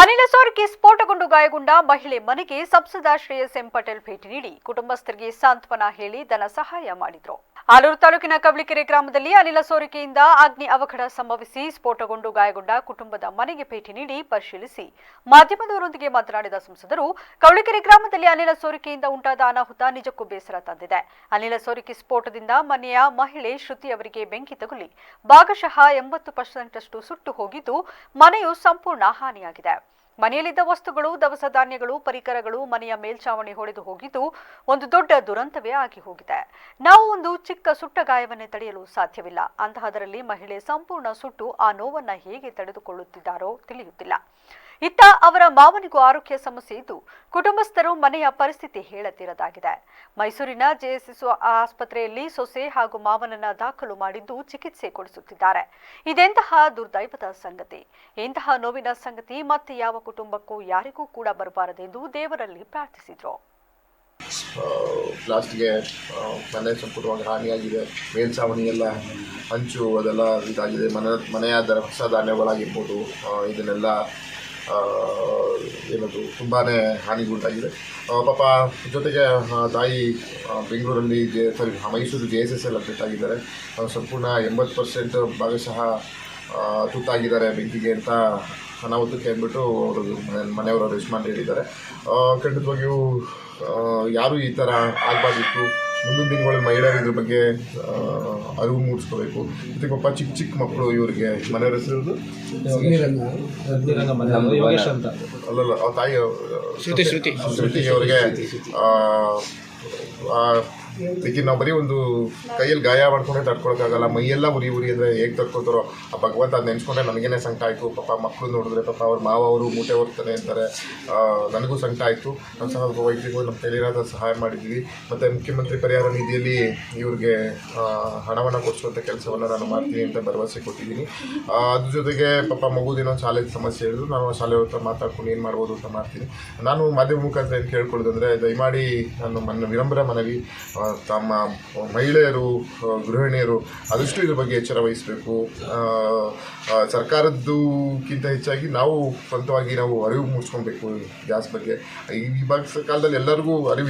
ಅನಿಲ ಸೋರಿಕೆ ಸ್ಫೋಟಗೊಂಡು ಗಾಯಗೊಂಡ ಮಹಿಳೆ ಮನೆಗೆ ಸಂಸದ ಶ್ರೇಯಸ್ ಎಂ ಪಟೇಲ್ ಭೇಟಿ ನೀಡಿ ಕುಟುಂಬಸ್ಥರಿಗೆ ಸಾಂತ್ವನ ಹೇಳಿ ಧನ ಸಹಾಯ ಮಾಡಿದ್ರು. ಆಲೂರು ತಾಲೂಕಿನ ಕವಳಿಕೆರೆ ಗ್ರಾಮದಲ್ಲಿ ಅನಿಲ ಸೋರಿಕೆಯಿಂದ ಅಗ್ನಿ ಅವಘಡ ಸಂಭವಿಸಿ ಸ್ಫೋಟಗೊಂಡು ಗಾಯಗೊಂಡ ಕುಟುಂಬದ ಮನೆಗೆ ಭೇಟಿ ನೀಡಿ ಪರಿಶೀಲಿಸಿ. ಮಾಧ್ಯಮದವರೊಂದಿಗೆ ಮಾತನಾಡಿದ ಸಂಸದರು, ಕವಳಿಕೆರೆ ಗ್ರಾಮದಲ್ಲಿ ಅನಿಲ ಸೋರಿಕೆಯಿಂದ ಉಂಟಾದ ಅನಾಹುತ ನಿಜಕ್ಕೂ ಬೇಸರ ತಂದಿದೆ. ಅನಿಲ ಸೋರಿಕೆ ಸ್ಫೋಟದಿಂದ ಮನೆಯ ಮಹಿಳೆ ಶ್ರುತಿ ಅವರಿಗೆ ಬೆಂಕಿ ತಗುಲಿ. ಭಾಗಶಃ ಎಂಬತ್ತು ಪರ್ಸೆಂಟಷ್ಟು ಸುಟ್ಟು ಹೋಗಿದ್ದು ಮನೆಯು ಸಂಪೂರ್ಣ ಹಾನಿಯಾಗಿದೆ. ಮನೆಯಲ್ಲಿದ್ದ ವಸ್ತುಗಳು, ದವಸ ಧಾನ್ಯಗಳು, ಪರಿಕರಗಳು ಮನೆಯ ಮೇಲ್ಛಾವಣಿ ಹೊಡೆದು ಹೋಗಿದ್ದು ಒಂದು ದೊಡ್ಡ ದುರಂತವೇ ಆಗಿ ಹೋಗಿದೆ. ನಾವು ಒಂದು ಚಿಕ್ಕ ಸುಟ್ಟ ಗಾಯವನ್ನೇ ತಡೆಯಲು ಸಾಧ್ಯವಿಲ್ಲ. ಅಂತಹದರಲ್ಲಿ ಮಹಿಳೆ ಸಂಪೂರ್ಣ ಸುಟ್ಟು ಆ ನೋವನ್ನ ಹೇಗೆ ತಡೆದುಕೊಳ್ಳುತ್ತಿದ್ದಾರೋ ತಿಳಿಯುತ್ತಿಲ್ಲ. ಇತ್ತ ಅವರ ಮಾವನಿಗೂ ಆರೋಗ್ಯ ಸಮಸ್ಯೆ ಇದ್ದು ಕುಟುಂಬಸ್ಥರು ಮನೆಯ ಪರಿಸ್ಥಿತಿ ಹೇಳತಿರದಾಗಿದೆ ಮೈಸೂರಿನ ಜೆಎಸ್ಎಸ್ ಆಸ್ಪತ್ರೆಯಲ್ಲಿ ಸೊಸೆ ಹಾಗೂ ಮಾವನನ್ನ ದಾಖಲು ಮಾಡಿದ್ದು ಚಿಕಿತ್ಸೆ ಕೊಡಿಸುತ್ತಿದ್ದಾರೆ. ಇದೆಂತಹ ದುರ್ದೈವದ ಸಂಗತಿ? ಇಂತಹ ನೋವಿನ ಸಂಗತಿ ಮತ್ತೆ ಯಾವ ಕುಟುಂಬಕ್ಕೂ ಯಾರಿಗೂ ಕೂಡ ಬರಬಾರದೆಂದು ದೇವರಲ್ಲಿ ಪ್ರಾರ್ಥಿಸಿದ್ರು. ಲಾಸ್ಟ್ಗೆ ಮನೆ ಸಂಪೂರ್ಣವಾಗಿ ಹಾನಿಯಾಗಿದೆ. ಮೇಲ್ಛಾವಣಿ ಎಲ್ಲ ಹಂಚು, ಅದೆಲ್ಲ ಇದಾಗಿದೆ. ಮನೆ ಮನೆಯ ದರ ಹೊಸ ಧಾನ್ಯಗಳಾಗಿರ್ಬೋದು ಇದನ್ನೆಲ್ಲ ಏನದು ತುಂಬಾ ಹಾನಿಗುಂಟಾಗಿದೆ. ಪಾಪ, ಜೊತೆಗೆ ತಾಯಿ ಬೆಂಗಳೂರಲ್ಲಿ J sorry Mysuru J S S L update ಆಗಿದ್ದಾರೆ. ಸಂಪೂರ್ಣ ಎಂಬತ್ತು ಪರ್ಸೆಂಟ್ ಭಾಗಶಃ ತುತ್ತಾಗಿದ್ದಾರೆ ಬೆಂಕಿಗೆ ಅಂತ ಅನಾಹುತಕ್ಕೆ ಅಂದ್ಬಿಟ್ಟು ಅವರು ಮನೆ, ಮನೆಯವರು ರೆಸ್ಪಾಂಡ್ ಹೇಳಿದ್ದಾರೆ. ಖಂಡಿತವಾಗಿಯೂ ಯಾರು ಈ ಥರ ಆಗಬಾರ್ದಿತ್ತು? ಮುಂದಿನ ದಿನಗಳಲ್ಲಿ ಮಹಿಳೆಯರು ಇದ್ರ ಬಗ್ಗೆ ಅರಿವು ಮೂಡಿಸ್ಕೋಬೇಕು. ಮತ್ತೆ ಪಾಪ ಚಿಕ್ಕ ಚಿಕ್ಕ ಮಕ್ಕಳು ಇವರಿಗೆ ಮನೆಯವ್ರ ಹೆಸರು ಅಲ್ಲಲ್ಲ ಅವ್ರ ತಾಯಿ ಶ್ರುತಿ ಶ್ರುತಿ. ಶ್ರುತಿ ಅವರಿಗೆ ಈಗ ನಾವು ಬರೀ ಒಂದು ಕೈಯಲ್ಲಿ ಗಾಯ ಮಾಡ್ಕೊಂಡೆ ತಡ್ಕೊಳಕ್ಕಾಗಲ್ಲ ಮೈಯೆಲ್ಲ ಉರಿ ಉರಿ ಅಂದ್ರೆ ಹೇಗೆ ತಡ್ಕೊತಾರೋ, ಆ ಭಗವಂತ ಅದು ನೆನೆಸ್ಕೊಂಡ್ರೆ ನನಗೇನೆ ಸಂಕಟ ಆಯಿತು, ಪಾಪ ಮಕ್ಕಳು ನೋಡಿದ್ರೆ ಪಾಪ ಅವ್ರ ಮಾವ ಅವರು ಮೂಟೆ ಹೋಗ್ತಾನೆ ಅಂತಾರೆ. ನನಗೂ ಸಂಕಟ ಆಯಿತು. ನಾನು ಸಹ ವೈದ್ಯರಿಗೂ ನಮ್ಮ ಕೈಲಿರೋದ ಸಹಾಯ ಮಾಡಿದ್ದೀವಿ ಮತ್ತು ಮುಖ್ಯಮಂತ್ರಿ ಪರಿಹಾರ ನಿಧಿಯಲ್ಲಿ ಇವ್ರಿಗೆ ಹಣವನ್ನು ಕೊಡಿಸುವಂಥ ಕೆಲಸವನ್ನು ನಾನು ಮಾಡ್ತೀನಿ ಅಂತ ಭರವಸೆ ಕೊಟ್ಟಿದ್ದೀನಿ. ಅದ್ರ ಜೊತೆಗೆ ಪಾಪ ಮಗುದಿನ ಶಾಲೆ ಸಮಸ್ಯೆ ಹೇಳಿದ್ರು. ನಾನು ಶಾಲೆ ಹತ್ರ ಮಾತಾಡ್ಕೊಂಡು ಏನು ಮಾಡ್ಬೋದು ಅಂತ ಮಾಡ್ತೀನಿ. ನಾನು ಮಾಧ್ಯಮ ಮುಖಾಂತರ ಏನು ಕೇಳ್ಕೊಳ್ಳೋದಂದರೆ, ದಯಮಾಡಿ ನಾನು ಮನ ವಿನಮ್ರ ಮನವಿ ತಮ್ಮ ಮಹಿಳೆಯರು ಗೃಹಿಣಿಯರು ಆದಷ್ಟು ಇದ್ರ ಬಗ್ಗೆ ಎಚ್ಚರ ವಹಿಸಬೇಕು. ಸರ್ಕಾರದ್ದಕ್ಕಿಂತ ಹೆಚ್ಚಾಗಿ ನಾವು ಸ್ವಂತವಾಗಿ ನಾವು ಅರಿವು ಮೂಡಿಸ್ಕೊಬೇಕು ಗ್ಯಾಸ್ ಬಗ್ಗೆ. ಈ ಭಾಗ ಕಾಲದಲ್ಲಿ ಎಲ್ಲರಿಗೂ ಅರಿವು